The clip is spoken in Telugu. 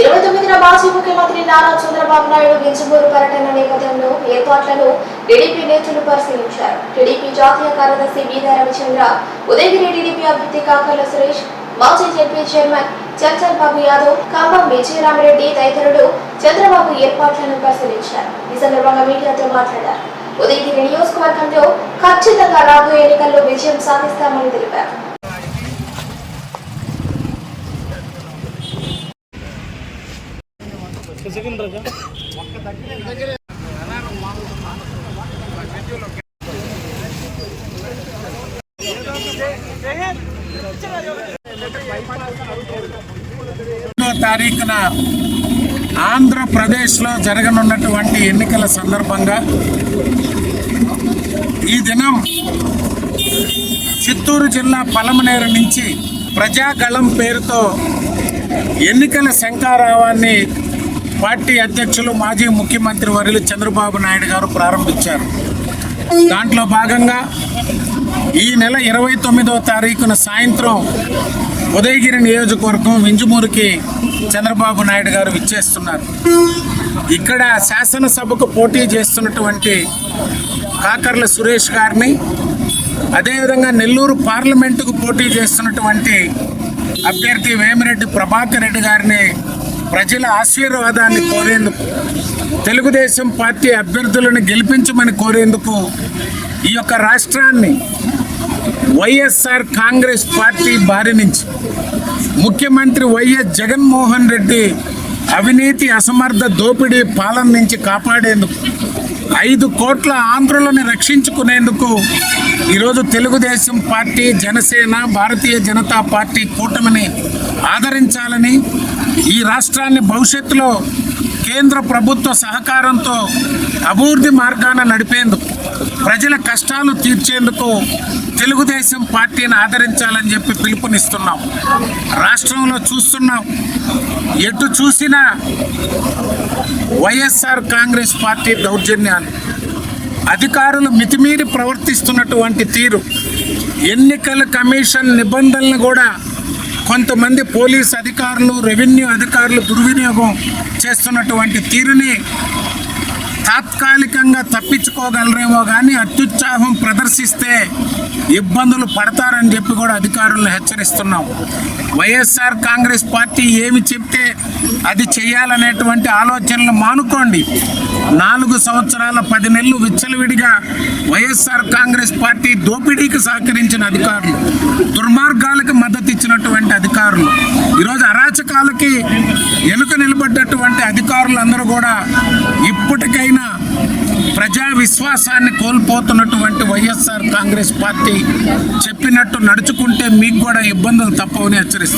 ఇరవై తొమ్మిదిన మాజీ ముఖ్యమంత్రి నారా చంద్రబాబు నాయుడు వింజమూరు పర్యటన నేపథ్యంలో ఏర్పాట్లను టీడీపీ నేతలు పరిశీలించారు. టీడీపీ జాతీయ కార్యదర్శి బీదా రవిచంద్ర ఉదయగిరి టీడీపీ అభ్యర్థి కాకర్ల సురేష్ మాజీ జెడ్పీ చైర్మన్ చంచల్ బాబు యాదవ్ ఖమ్మం విజయరామరెడ్డి తదితరులు చంద్రబాబు ఏర్పాట్లను పరిశీలించారు. ఈ సందర్భంగా మీడియాతో మాట్లాడారు. ఉదయగిరి నియోజకవర్గంలో ఖచ్చితంగా రాబోయే ఎన్నికల్లో విజయం సాధిస్తామని తెలిపారు. తారీఖున ఆంధ్రప్రదేశ్లో జరగనున్నటువంటి ఎన్నికల సందర్భంగా ఈ దినం చిత్తూరు జిల్లా పలమనేరు నుంచి ప్రజాగళం పేరుతో ఎన్నికల శంకారావాన్ని పార్టీ అధ్యక్షులు మాజీ ముఖ్యమంత్రి వర్యులు చంద్రబాబు నాయుడు గారు ప్రారంభించారు. దాంట్లో భాగంగా ఈ నెల ఇరవై తొమ్మిదో తారీఖున సాయంత్రం ఉదయగిరి నియోజకవర్గం వింజమూరికి చంద్రబాబు నాయుడు గారు విచ్చేస్తున్నారు. ఇక్కడ శాసనసభకు పోటీ చేస్తున్నటువంటి కాకర్ల సురేష్ గారిని అదేవిధంగా నెల్లూరు పార్లమెంటుకు పోటీ చేస్తున్నటువంటి అభ్యర్థి వేమిరెడ్డి ప్రభాకర్ రెడ్డి గారిని ప్రజల ఆశీర్వాదాన్ని కోరేందుకు తెలుగుదేశం పార్టీ అభ్యర్థులను గెలిపించమని కోరేందుకు ఈ యొక్క రాష్ట్రాన్ని వైఎస్ఆర్ కాంగ్రెస్ పార్టీ బారి నుంచి ముఖ్యమంత్రి వైఎస్ జగన్మోహన్ రెడ్డి అవినీతి అసమర్థ దోపిడీ పాలన నుంచి కాపాడేందుకు ఐదు కోట్ల ఆంధ్రులను రక్షించుకునేందుకు ఈరోజు తెలుగుదేశం పార్టీ జనసేన భారతీయ జనతా పార్టీ కూటమిని ఆదరించాలని ఈ రాష్ట్రాన్ని భవిష్యత్తులో కేంద్ర ప్రభుత్వ సహకారంతో అభివృద్ధి మార్గాన నడిపేందుకు ప్రజల కష్టాలు తీర్చేందుకు తెలుగుదేశం పార్టీని ఆదరించాలని చెప్పి పిలుపునిస్తున్నాం. రాష్ట్రంలో చూస్తున్నాం. ఎటు చూసినా వైఎస్ఆర్ కాంగ్రెస్ పార్టీ దౌర్జన్యాలు. అధికారులు మితిమీరి ప్రవర్తిస్తున్నటువంటి తీరు. ఎన్నికల కమిషన్ నిబంధనలు కూడా కొంతమంది పోలీస్ అధికారులు రెవెన్యూ అధికారులు దుర్వినియోగం చేస్తున్నటువంటి తీరుని తాత్కాలికంగా తప్పించుకోగలరేమో కానీ అత్యుత్సాహం ప్రదర్శిస్తే ఇబ్బందులు పడతారని చెప్పి కూడా అధికారులను హెచ్చరిస్తున్నాం. వైఎస్ఆర్ కాంగ్రెస్ పార్టీ ఏమి చెప్తే అది చేయాలనేటువంటి ఆలోచనలు మానుకోండి. నాలుగు సంవత్సరాల పది నెలలు విచ్చలవిడిగా వైఎస్ఆర్ కాంగ్రెస్ పార్టీ దోపిడీకి సహకరించిన అధికారులు దుర్మార్గాలకు మద్దతు ఇచ్చినటువంటి అధికారులు ఈరోజు అరాచకాలకి ఎలుక నిలబడ్డటువంటి అధికారులందరూ కూడా ఇప్పటికైనా ప్రజా విశ్వాసాన్ని కోల్పోతున్నటువంటి వైఎస్ఆర్ కాంగ్రెస్ పార్టీ చెప్పినట్టు నడుచుకుంటే మీకు కూడా ఇబ్బందులు తప్పవని హెచ్చరిస్తారు